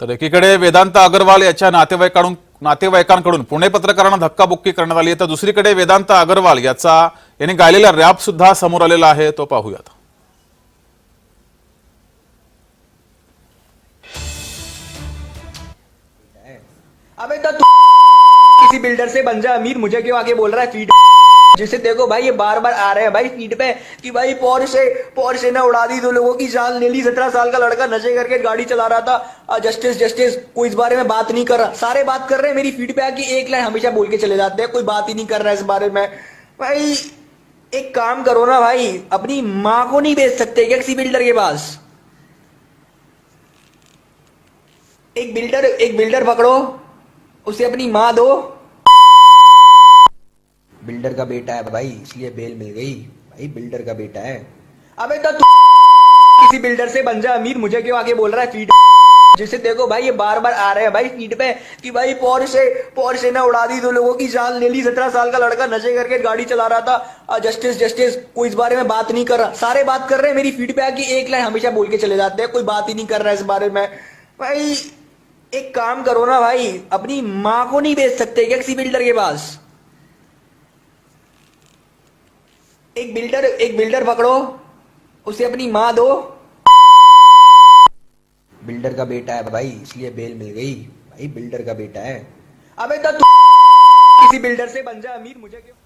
तर एकीकडे वेदांत अग्रवाल याच्या नातेवाईकांकडून नातेवाईकांकडून पुणे पत्रकारांना धक्काबुक्की करण्यात आली आहे. तर दुसरीकडे वेदांत अग्रवाल याचा यांनी गायलेला रॅप सुद्धा समोर आलेला आहे. तो पाहूयात. अबे तो किसी बिल्डर से बन जा अमीर मुझे क्यों आगे बोल रहा है? फीड जिसे देखो भाई, ये बार बार आ रहे हैं भाई फ़ीड पे कि भाई पौर से पौर से ने उड़ा दी दो लोगों की जान ले ली सत्रह साल का लड़का नशे करके गाड़ी चला रहा था। जस्टिस जस्टिस कोई इस बारे में बात नहीं कर रहा। सारे बात कर रहे हैं, मेरी फ़ीड पे आके एक लाइन हमेशा बोल के चले जाते हैं, कोई बात ही नहीं कर रहा है इस बारे में। भाई, एक काम करो ना भाई, अपनी माँ को नहीं बेच सकते क्या किसी बिल्डर के पास? एक बिल्डर एक बिल्डर पकड़ो, उसे अपनी माँ दो। बिल्डर का बेटा है भाई, इसलिए बेल मिल गई। भाई, बिल्डर का बेटा है। अबे तो तू किसी बिल्डर से बन जा, अमीर। मुझे क्यों आके बोल रहा है? फ़ीड जिसे देखो भाई, ये बार बार आ रहे हैं भाई फ़ीड पे, कि भाई पौर से पौर से ने उड़ा दी दो लोगों की जान ले ली। सत्रह साल का लड़का नशे करके गाड़ी चला रहा था। जस्टिस जस्टिस, कोई इस बारे में बात नहीं कर रहा। सारे बात कर रहे हैं। मेरी फ़ीड पे आके एक लाइन हमेशा बोल के चले जाते हैं। कोई बात ही नहीं कर रहा है इस बारे में। भाई, एक काम करो ना भाई, अपनी माँ को नहीं बेच सकते क्या किसी बिल्डर के पास? एक बिल्डर एक बिल्डर पकड़ो। उसे अपनी माँ दो। बिल्डर का बेटा है भाई इसलिए बेल मिल गई। भाई बिल्डर का बेटा है। अबे तो तू किसी बिल्डर से बन जा अमीर मुझे क्यों?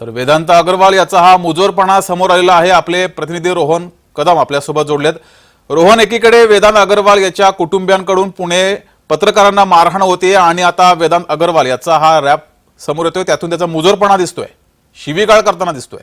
तर वेदांत अग्रवाल याचा हा मुजोरपणा समोर आलेला आहे. आपले प्रतिनिधी रोहन कदम आपल्यासोबत जोडलेत. रोहन एकीकडे वेदांत अग्रवाल याच्या कुटुंबियांकडून पुणे पत्रकारांना मारहाण होते आणि आता वेदांत अग्रवाल याचा हा रॅप समोर येतोय त्यातून त्याचा मुजोरपणा दिसतोय. शिवीगाळ करताना दिसतोय.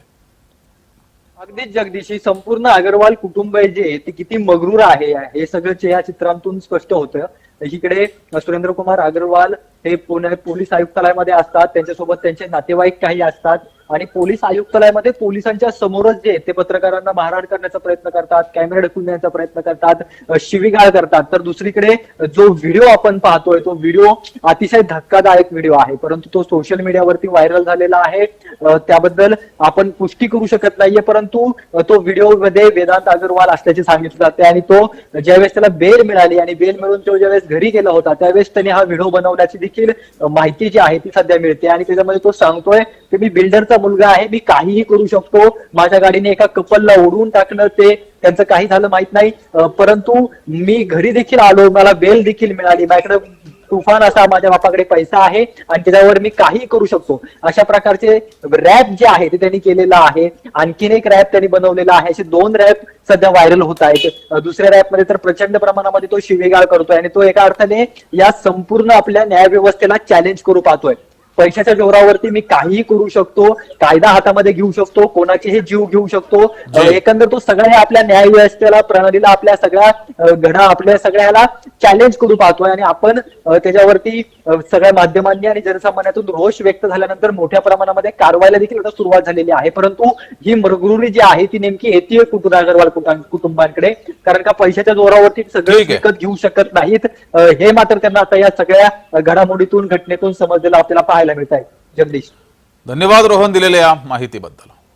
अगदीच जगदीश ही संपूर्ण अगरवाल कुटुंब आहे जे ते किती मगरूर आहे हे सगळं या चित्रांतून स्पष्ट होतं. एकीकडे सुरेंद्र कुमार अग्रवाल हे पुणे पोलीस आयुक्तालयामध्ये असतात त्यांच्यासोबत त्यांचे नातेवाईक काही असतात. आणि पोलीस आयुक्तालयामध्ये पोलिसांच्या समोरच जे ते पत्रकारांना मारहाण करण्याचा प्रयत्न करतात कॅमेरा ढकलण्याचा प्रयत्न करतात शिवीगाळ करतात. तर दुसरीकडे जो व्हिडिओ आपण पाहतोय तो व्हिडिओ अतिशय धक्कादायक व्हिडिओ आहे. परंतु तो सोशल मीडियावरती व्हायरल झालेला आहे. त्याबद्दल आपण पुष्टी करू शकत नाहीये परंतु तो व्हिडिओमध्ये वेदांत अगरवाल असल्याचे सांगितले जाते आणि तो ज्यावेळेस त्याला बेल मिळाली आणि बेल मिळून तो ज्यावेळेस घरी गेला होता त्यावेळेस त्याने हा व्हिडिओ बनवल्याची देखील माहिती जी आहे ती सध्या मिळते आणि त्याच्यामध्ये तो सांगतोय की मी बिल्डरचा मुलगा आहे मी काहीही करू शकतो. माझ्या गाडीने एका कपलला ओढून टाकलं ते. त्यांचं काही झालं माहीत नाही. परंतु मी घरी देखील आलो मला बेल देखील मिळाली. माझ्याकडे तुफान असा माझ्या बापाकडे पैसा आहे आणि त्याच्यावर मी काही करू शकतो. अशा प्रकारचे रॅप जे आहे ते त्यांनी केलेलं आहे. आणखीन एक रॅप त्यांनी बनवलेला आहे. असे दोन रॅप सध्या व्हायरल होत आहेत. दुसऱ्या रॅपमध्ये तर प्रचंड प्रमाणामध्ये तो शिवेगाळ करतोय आणि तो एका अर्थाने या संपूर्ण आपल्या न्यायव्यवस्थेला चॅलेंज करू पाहतोय. पैशाच्या जोरावरती मी काहीही करू शकतो कायदा हातामध्ये घेऊ शकतो कोणाचेही जीव घेऊ शकतो. एकंदर तो सगळ्या आपल्या न्यायव्यवस्थेला प्रणालीला आपल्या सगळ्या घडा आपल्या सगळ्याला चॅलेंज करू पाहतोय आणि आपण त्याच्यावरती सगळ्या माध्यमांनी आणि जनसामान्यातून रोष व्यक्त झाल्यानंतर मोठ्या प्रमाणामध्ये कारवाईला देखील आता सुरुवात झालेली आहे परंतु ही मरगुरी जी आहे ती नेमकी येते कुटुंब अग्रवाल कुटुं- कुटुंबांकडे कारण का पैशाच्या जोरावरती सगळं. विकत घेऊ शकत नाहीत हे मात्र त्यांना आता या सगळ्या घडामोडीतून घटनेतून समजलेलं आपल्याला पाहायला पाहायला मिळत आहे जगदीश. धन्यवाद रोहन दिलेल्या या माहितीबद्दल.